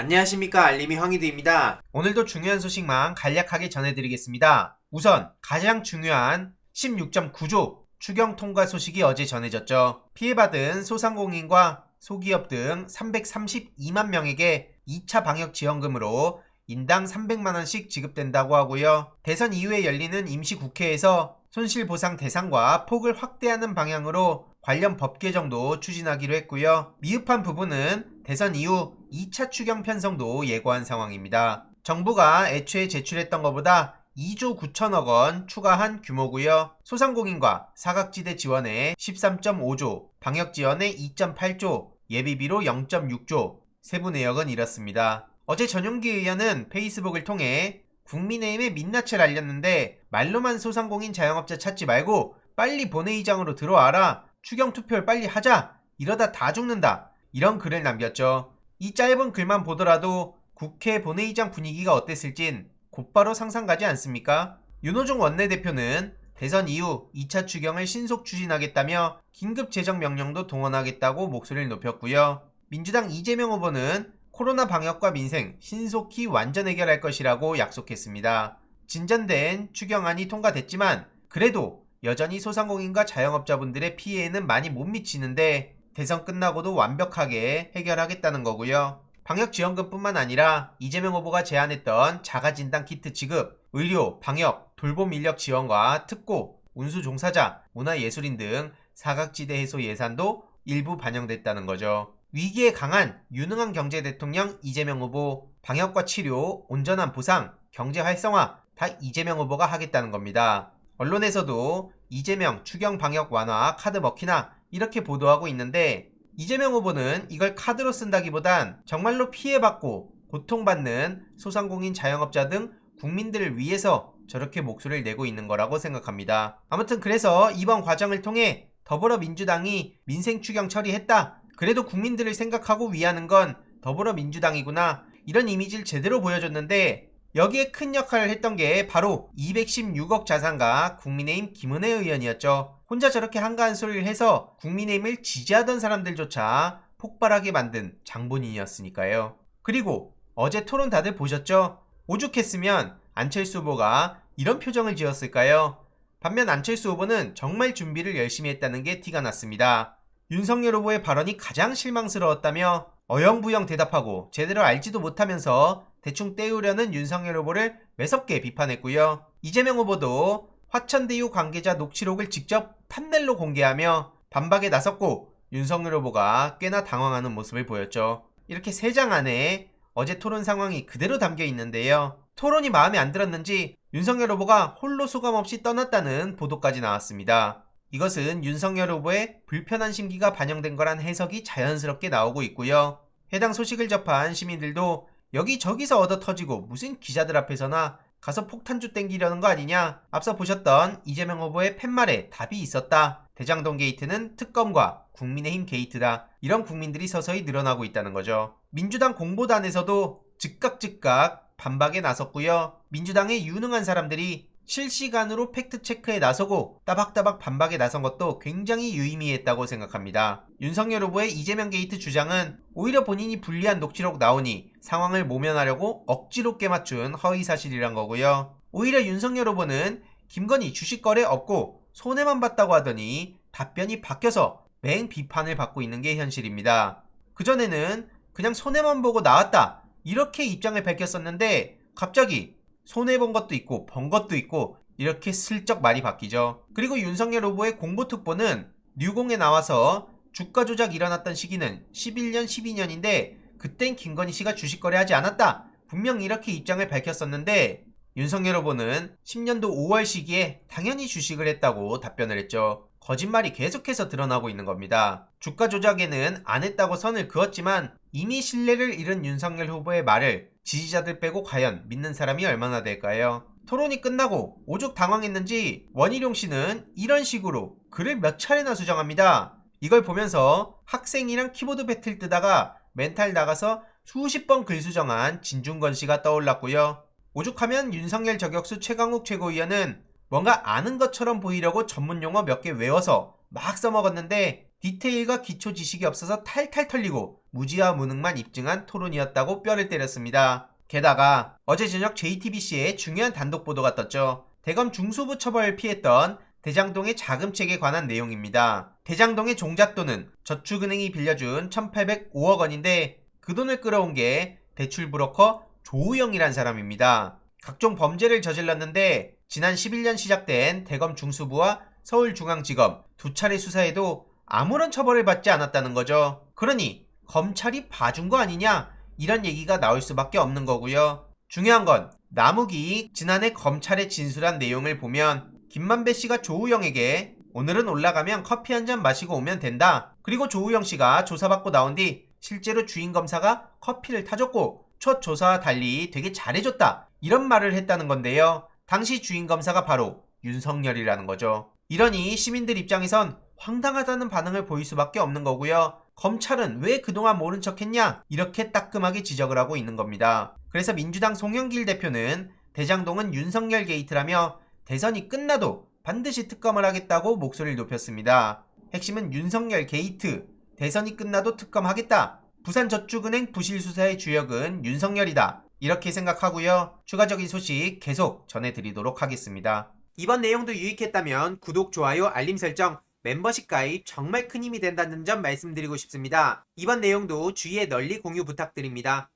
안녕하십니까 알림이 황희두입니다. 오늘도 중요한 소식만 간략하게 전해드리겠습니다. 우선 가장 중요한 16.9조 추경 통과 소식이 어제 전해졌죠. 피해받은 소상공인과 소기업 등 332만 명에게 2차 방역 지원금으로 인당 300만원씩 지급된다고 하고요. 대선 이후에 열리는 임시국회에서 손실보상 대상과 폭을 확대하는 방향으로 관련 법 개정도 추진하기로 했고요. 미흡한 부분은 대선 이후 2차 추경 편성도 예고한 상황입니다. 정부가 애초에 제출했던 것보다 2조 9천억 원 추가한 규모고요. 소상공인과 사각지대 지원에 13.5조, 방역 지원에 2.8조, 예비비로 0.6조, 세부 내역은 이렇습니다. 어제 전용기 의원은 페이스북을 통해 국민의힘에 민낯을 알렸는데 말로만 소상공인 자영업자 찾지 말고 빨리 본회의장으로 들어와라. 추경 투표를 빨리 하자. 이러다 다 죽는다. 이런 글을 남겼죠. 이 짧은 글만 보더라도 국회 본회의장 분위기가 어땠을진 곧바로 상상 가지 않습니까? 윤호중 원내대표는 대선 이후 2차 추경을 신속 추진하겠다며 긴급 재정 명령도 동원하겠다고 목소리를 높였고요. 민주당 이재명 후보는 코로나 방역과 민생 신속히 완전 해결할 것이라고 약속했습니다. 진전된 추경안이 통과됐지만 그래도 여전히 소상공인과 자영업자분들의 피해에는 많이 못 미치는데 대선 끝나고도 완벽하게 해결하겠다는 거고요. 방역 지원금뿐만 아니라 이재명 후보가 제안했던 자가진단 키트 지급, 의료, 방역, 돌봄 인력 지원과 특고, 운수 종사자, 문화예술인 등 사각지대 해소 예산도 일부 반영됐다는 거죠. 위기에 강한 유능한 경제 대통령 이재명 후보, 방역과 치료, 온전한 보상, 경제 활성화 다 이재명 후보가 하겠다는 겁니다. 언론에서도 이재명 추경 방역 완화 카드 먹히나 이렇게 보도하고 있는데 이재명 후보는 이걸 카드로 쓴다기보단 정말로 피해받고 고통받는 소상공인 자영업자 등 국민들을 위해서 저렇게 목소리를 내고 있는 거라고 생각합니다. 아무튼 그래서 이번 과정을 통해 더불어민주당이 민생 추경 처리했다. 그래도 국민들을 생각하고 위하는 건 더불어민주당이구나. 이런 이미지를 제대로 보여줬는데 여기에 큰 역할을 했던 게 바로 216억 자산가 국민의힘 김은혜 의원이었죠. 혼자 저렇게 한가한 소리를 해서 국민의힘을 지지하던 사람들조차 폭발하게 만든 장본인이었으니까요. 그리고 어제 토론 다들 보셨죠? 오죽했으면 안철수 후보가 이런 표정을 지었을까요? 반면 안철수 후보는 정말 준비를 열심히 했다는 게 티가 났습니다. 윤석열 후보의 발언이 가장 실망스러웠다며 어영부영 대답하고 제대로 알지도 못하면서 대충 떼우려는 윤석열 후보를 매섭게 비판했고요. 이재명 후보도 화천대유 관계자 녹취록을 직접 판넬로 공개하며 반박에 나섰고 윤석열 후보가 꽤나 당황하는 모습을 보였죠. 이렇게 세 장 안에 어제 토론 상황이 그대로 담겨 있는데요. 토론이 마음에 안 들었는지 윤석열 후보가 홀로 소감 없이 떠났다는 보도까지 나왔습니다. 이것은 윤석열 후보의 불편한 심기가 반영된 거란 해석이 자연스럽게 나오고 있고요. 해당 소식을 접한 시민들도 여기저기서 얻어 터지고 무슨 기자들 앞에서나 가서 폭탄주 땡기려는 거 아니냐? 앞서 보셨던 이재명 후보의 팻말에 답이 있었다. 대장동 게이트는 특검과 국민의힘 게이트다. 이런 국민들이 서서히 늘어나고 있다는 거죠. 민주당 공보단에서도 즉각 즉각 반박에 나섰고요. 민주당의 유능한 사람들이 실시간으로 팩트체크에 나서고 따박따박 반박에 나선 것도 굉장히 유의미했다고 생각합니다. 윤석열 후보의 이재명 게이트 주장은 오히려 본인이 불리한 녹취록 나오니 상황을 모면하려고 억지로 깨맞춘 허위사실이란 거고요. 오히려 윤석열 후보는 김건희 주식 거래 없고 손해만 봤다고 하더니 답변이 바뀌어서 맹 비판을 받고 있는 게 현실입니다. 그전에는 그냥 손해만 보고 나왔다. 이렇게 입장을 밝혔었는데 갑자기 손해본 것도 있고 번 것도 있고 이렇게 슬쩍 말이 바뀌죠. 그리고 윤석열 후보의 공보특보는 뉴공에 나와서 주가 조작 일어났던 시기는 11년, 12년인데 그땐 김건희 씨가 주식 거래하지 않았다. 분명 이렇게 입장을 밝혔었는데 윤석열 후보는 10년도 5월 시기에 당연히 주식을 했다고 답변을 했죠. 거짓말이 계속해서 드러나고 있는 겁니다. 주가 조작에는 안 했다고 선을 그었지만 이미 신뢰를 잃은 윤석열 후보의 말을 지지자들 빼고 과연 믿는 사람이 얼마나 될까요? 토론이 끝나고 오죽 당황했는지 원희룡 씨는 이런 식으로 글을 몇 차례나 수정합니다. 이걸 보면서 학생이랑 키보드 배틀 뜨다가 멘탈 나가서 수십 번 글 수정한 진중건 씨가 떠올랐고요. 오죽하면 윤석열 저격수 최강욱 최고위원은 뭔가 아는 것처럼 보이려고 전문 용어 몇 개 외워서 막 써먹었는데 디테일과 기초 지식이 없어서 탈탈 털리고 무지와 무능만 입증한 토론이었다고 뼈를 때렸습니다. 게다가 어제 저녁 JTBC에 중요한 단독 보도가 떴죠. 대검 중수부 처벌을 피했던 대장동의 자금책에 관한 내용입니다. 대장동의 종잣돈은 저축은행이 빌려준 1,805억 원인데 그 돈을 끌어온 게 대출 브로커 조우영이란 사람입니다. 각종 범죄를 저질렀는데 지난 11년 시작된 대검 중수부와 서울중앙지검 두 차례 수사에도 아무런 처벌을 받지 않았다는 거죠. 그러니 검찰이 봐준 거 아니냐 이런 얘기가 나올 수밖에 없는 거고요. 중요한 건 남욱이 지난해 검찰에 진술한 내용을 보면 김만배 씨가 조우영에게 오늘은 올라가면 커피 한 잔 마시고 오면 된다. 그리고 조우영 씨가 조사받고 나온 뒤 실제로 주인 검사가 커피를 타줬고 첫 조사와 달리 되게 잘해줬다. 이런 말을 했다는 건데요. 당시 주인 검사가 바로 윤석열이라는 거죠. 이러니 시민들 입장에선 황당하다는 반응을 보일 수밖에 없는 거고요. 검찰은 왜 그동안 모른 척 했냐? 이렇게 따끔하게 지적을 하고 있는 겁니다. 그래서 민주당 송영길 대표는 대장동은 윤석열 게이트라며 대선이 끝나도 반드시 특검을 하겠다고 목소리를 높였습니다. 핵심은 윤석열 게이트, 대선이 끝나도 특검하겠다. 부산저축은행 부실 수사의 주역은 윤석열이다. 이렇게 생각하고요. 추가적인 소식 계속 전해드리도록 하겠습니다. 이번 내용도 유익했다면 구독, 좋아요, 알림 설정, 멤버십 가입 정말 큰 힘이 된다는 점 말씀드리고 싶습니다. 이번 내용도 주위에 널리 공유 부탁드립니다.